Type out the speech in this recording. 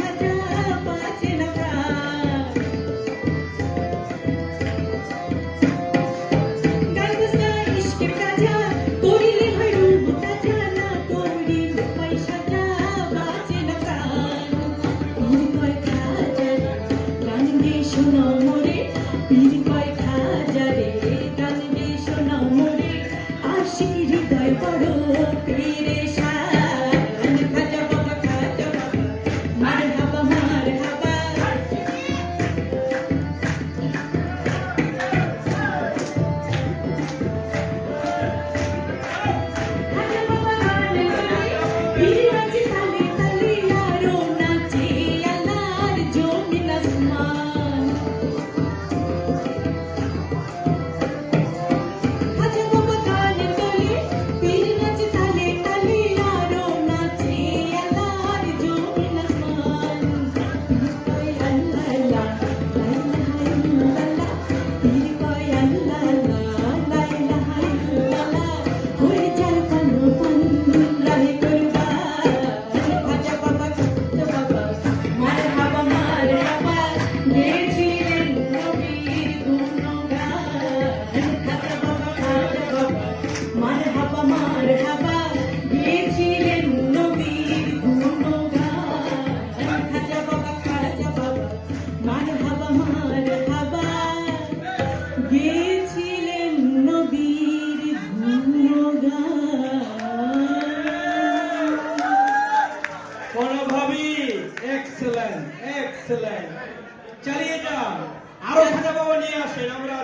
Thank you. Excellent চালিয়ে যান। আরও খাজা বাবা নিয়ে আসেন আমরা